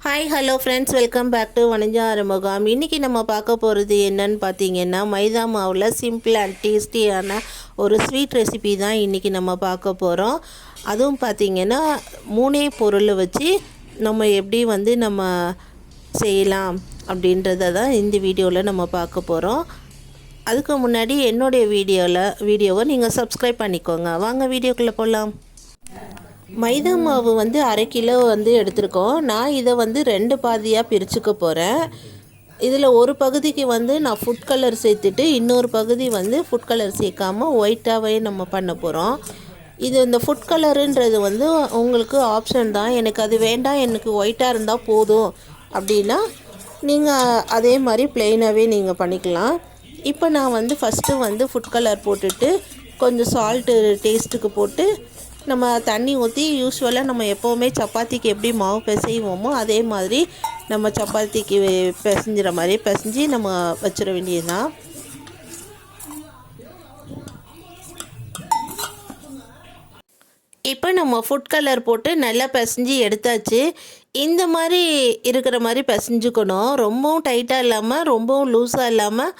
Hi hello friends welcome back to Vanija Arumugam இன்றைக்கி நம்ம பார்க்க போகிறது என்னன்னு பார்த்தீங்கன்னா மைதா மாவில் சிம்பிள் அண்ட் டேஸ்டியான ஒரு ஸ்வீட் ரெசிபி தான் இன்றைக்கி நம்ம பார்க்க போகிறோம் அதுவும் பார்த்தீங்கன்னா மூணே பொருளை வச்சு நம்ம எப்படி வந்து நம்ம செய்யலாம் அப்படின்றத தான் இந்த வீடியோவில் நம்ம பார்க்க போகிறோம் அதுக்கு முன்னாடி என்னுடைய வீடியோவில் வீடியோவை நீங்கள் சப்ஸ்கிரைப் பண்ணிக்கோங்க. வாங்க வீடியோக்குள்ளே போகலாம் மைதா மாவு வந்து அரை கிலோ வந்து எடுத்திருக்கோம். நான் இதை வந்து ரெண்டு பாதியாக பிரிச்சுக்க போகிறேன் இதில் ஒரு பகுதிக்கு வந்து நான் ஃபுட் கலர் சேர்த்துட்டு இன்னொரு பகுதி வந்து ஃபுட் கலர் சேர்க்காமல் ஒயிட்டாகவே நம்ம பண்ண போகிறோம் இது இந்த ஃபுட் கலருன்றது வந்து உங்களுக்கு ஆப்ஷன் தான். எனக்கு அது வேண்டாம் எனக்கு ஒயிட்டாக இருந்தால் போதும் அப்படின்னா நீங்கள் அதே மாதிரி ப்ளெயினாகவே நீங்கள் பண்ணிக்கலாம். இப்போ நான் வந்து ஃபஸ்ட்டு வந்து ஃபுட் கலர் போட்டுட்டு கொஞ்சம் சால்ட்டு டேஸ்ட்டுக்கு போட்டு நம்ம தண்ணி ஊற்றி யூஸ்வலாக நம்ம எப்போவுமே சப்பாத்திக்கு எப்படி மாவு பிசைவோமோ அதே மாதிரி நம்ம சப்பாத்திக்கு பிசைஞ்சிற மாதிரி பிசைஞ்சு நம்ம வச்சிட வேண்டியதுதான். இப்போ நம்ம ஃபுட் கலர் போட்டு நல்லா பிசைஞ்சு எடுத்தாச்சு. இந்த மாதிரி இருக்கிற மாதிரி பிசைஞ்சுக்கணும். ரொம்பவும் டைட்டாக இல்லாமல் ரொம்பவும் லூஸாக இல்லாமல்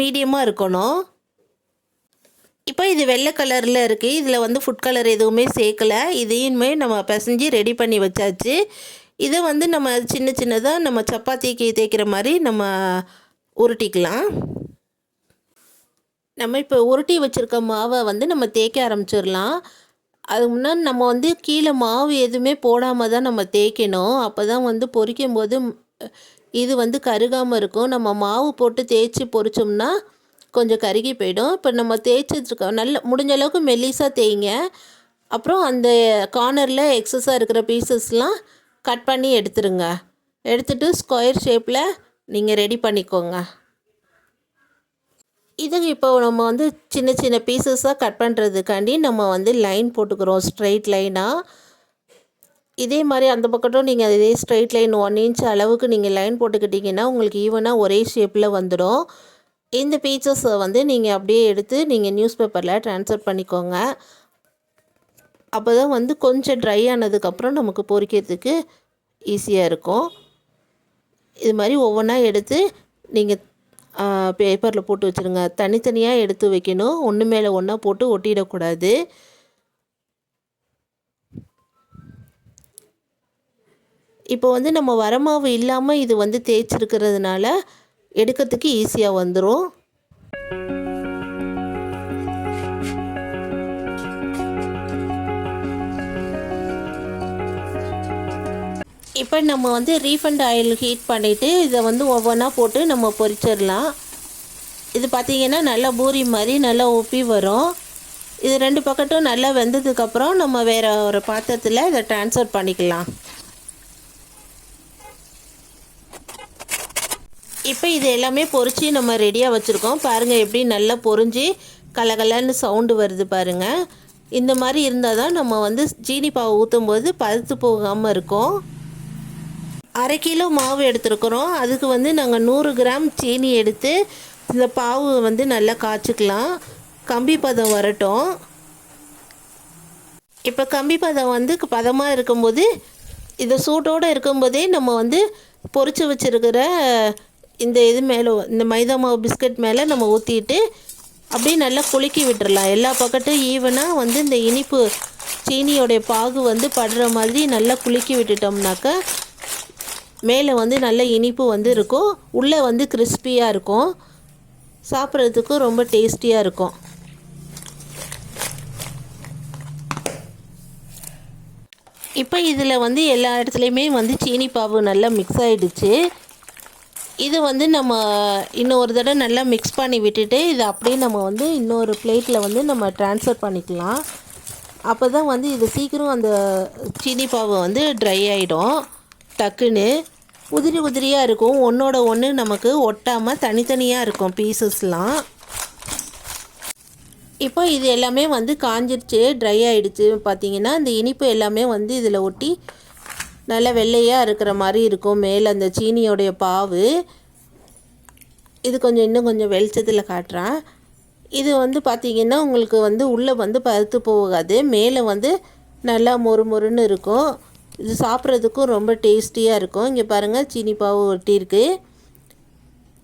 மீடியமாக இருக்கணும். இப்போ இது வெள்ளை கலரில் இருக்குது இதில் வந்து ஃபுட் கலர் எதுவுமே சேர்க்கலை. இதையுமே நம்ம பிசைஞ்சு ரெடி பண்ணி வச்சாச்சு. இதை வந்து நம்ம சின்ன சின்னதாக நம்ம சப்பாத்திக்கு தேய்க்கிற மாதிரி நம்ம உருட்டிக்கலாம். நம்ம இப்போ உருட்டி வச்சுருக்க மாவை வந்து நம்ம தேய்க்க ஆரம்பிச்சிடலாம். அது முன்னாடி நம்ம வந்து கீழே மாவு எதுவுமே போடாமல் தான் நம்ம தேய்க்கணும். அப்போ தான் வந்து பொரிக்கும் போது இது வந்து கருகாமல் இருக்கும். நம்ம மாவு போட்டு தேய்ச்சி பொரிச்சோம்னா கொஞ்சம் கருகி போயிடும். இப்போ நம்ம தேய்ச்சிட்ருக்கோம் நல்ல முடிஞ்ச அளவுக்கு மெல்லிஸாக தேய்ங்க. அப்புறம் அந்த கார்னரில் எக்ஸஸாக இருக்கிற பீசஸ்லாம் கட் பண்ணி எடுத்துருங்க. எடுத்துட்டு ஸ்கொயர் ஷேப்பில் நீங்கள் ரெடி பண்ணிக்கோங்க. இது இப்போ நம்ம வந்து சின்ன சின்ன பீசஸாக கட் பண்ணுறதுக்காண்டி நம்ம வந்து லைன் போட்டுக்கிறோம். ஸ்ட்ரைட் லைனாக இதே மாதிரி அந்த பக்கட்டும் நீங்கள் இதே ஸ்ட்ரைட் லைன் ஒன் இன்ச் அளவுக்கு நீங்கள் லைன் போட்டுக்கிட்டிங்கன்னா உங்களுக்கு ஈவனாக ஒரே ஷேப்பில் வந்துடும். இந்த பீச்சஸை வந்து நீங்கள் அப்படியே எடுத்து நீங்கள் நியூஸ் பேப்பரில் ட்ரான்ஸ்ஃபர் பண்ணிக்கோங்க. அப்போ தான் வந்து கொஞ்சம் ட்ரை ஆனதுக்கப்புறம் நமக்கு பொறிக்கிறதுக்கு ஈஸியாக இருக்கும். இது மாதிரி ஒவ்வொன்றா எடுத்து நீங்கள் பேப்பரில் போட்டு வச்சுருங்க. தனித்தனியாக எடுத்து வைக்கணும். ஒன்று மேலே ஒன்றா போட்டு ஒட்டிடக்கூடாது. இப்போ வந்து நம்ம வரமாவு இல்லாமல் இது வந்து தேய்ச்சிருக்கிறதுனால எடுக்கிறதுக்கு ஈஸியாக வந்துடும் இப்போ நம்ம வந்து ரீஃபண்ட் ஆயில் ஹீட் பண்ணிவிட்டு இதை வந்து ஒவ்வொன்றா போட்டு நம்ம பொரிச்சிடலாம். இது பார்த்திங்கன்னா நல்லா பூரி மாதிரி நல்லா உப்பி வரும். இது ரெண்டு பக்கட்டும் நல்லா வெந்ததுக்கப்புறம் நம்ம வேறு ஒரு பாத்திரத்தில் இதை ட்ரான்ஸ்ஃபர் பண்ணிக்கலாம். இப்போ இது எல்லாமே பொறிச்சு நம்ம ரெடியாக வச்சுருக்கோம். பாருங்கள் எப்படி நல்லா பொறிஞ்சு கலகலன்னு சவுண்டு வருது பாருங்கள் இந்த மாதிரி இருந்தால் தான் நம்ம வந்து ஜீனி பாவு ஊற்றும் போது பழுத்து போகாமல் இருக்கும். அரை கிலோ மாவு எடுத்துருக்குறோம். அதுக்கு வந்து நாங்கள் நூறு கிராம் சீனி எடுத்து இந்த பாவு வந்து நல்லா காய்ச்சிக்கலாம். கம்பி பதம் வரட்டும். இப்போ கம்பி பதம் வந்து பதமாக இருக்கும்போது இதை சூட்டோடு இருக்கும்போதே நம்ம வந்து பொறிச்சு வச்சுருக்கிற இந்த இது மேலே இந்த மைதா மாவு பிஸ்கட் மேலே நம்ம ஊற்றிட்டு அப்படியே நல்லா குலுக்கி விட்டுறலாம். எல்லா பக்கட்டும் ஈவனாக வந்து இந்த இனிப்பு சீனியோடைய பாகு வந்து படுற மாதிரி நல்லா குலுக்கி விட்டுட்டோம்னாக்கா மேலே வந்து நல்ல இனிப்பு வந்து இருக்கும். உள்ளே வந்து கிறிஸ்பியாக இருக்கும். சாப்பிட்றதுக்கும் ரொம்ப டேஸ்டியாக இருக்கும். இப்போ இதில் வந்து எல்லா இடத்துலையுமே வந்து சீனி பாவு நல்லா மிக்ஸ் ஆகிடுச்சு இது வந்து நம்ம இன்னொரு தடவை நல்லா மிக்ஸ் பண்ணி விட்டுட்டு இதை அப்படியே நம்ம வந்து இன்னொரு பிளேட்டில் வந்து நம்ம ட்ரான்ஸ்ஃபர் பண்ணிக்கலாம். அப்போ தான் வந்து இது சீக்கிரம் அந்த சீனி பாவை வந்து ட்ரை ஆகிடும் டக்குன்னு உதிரி உதிரியாக இருக்கும். ஒன்றோட ஒன்று நமக்கு ஒட்டாமல் தனித்தனியாக இருக்கும் பீசஸ்லாம் இப்போ இது எல்லாமே வந்து காஞ்சிருச்சு ட்ரை ஆகிடுச்சு பார்த்தீங்கன்னா இந்த இனிப்பு எல்லாமே வந்து இதில் ஒட்டி நல்லா வெள்ளையாக இருக்கிற மாதிரி இருக்கும். மேலே அந்த சீனியோடைய பாவு. இது கொஞ்சம் இன்னும் கொஞ்சம் வெளிச்சத்தில் காட்டுறேன். இது வந்து பார்த்திங்கன்னா உங்களுக்கு வந்து உள்ளே வந்து பருத்து போகாது. மேலே வந்து நல்லா மொறு மொறுன்னு இருக்கும். இது சாப்பிட்றதுக்கும் ரொம்ப டேஸ்டியாக இருக்கும். இங்கே பாருங்கள் சீனி பாவு ஒட்டியிருக்கு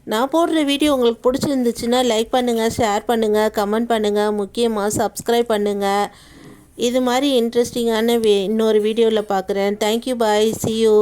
நான் போடுற வீடியோ உங்களுக்கு பிடிச்சிருந்துச்சுன்னா லைக் பண்ணுங்கள் ஷேர் பண்ணுங்கள் கமெண்ட் பண்ணுங்கள் முக்கியமாக சப்ஸ்கிரைப் பண்ணுங்கள் இது மாதிரி இன்ட்ரெஸ்டிங்கான வே இன்னொரு வீடியோவில் பார்க்குறேன் தேங்க்யூ பாய் சி யூ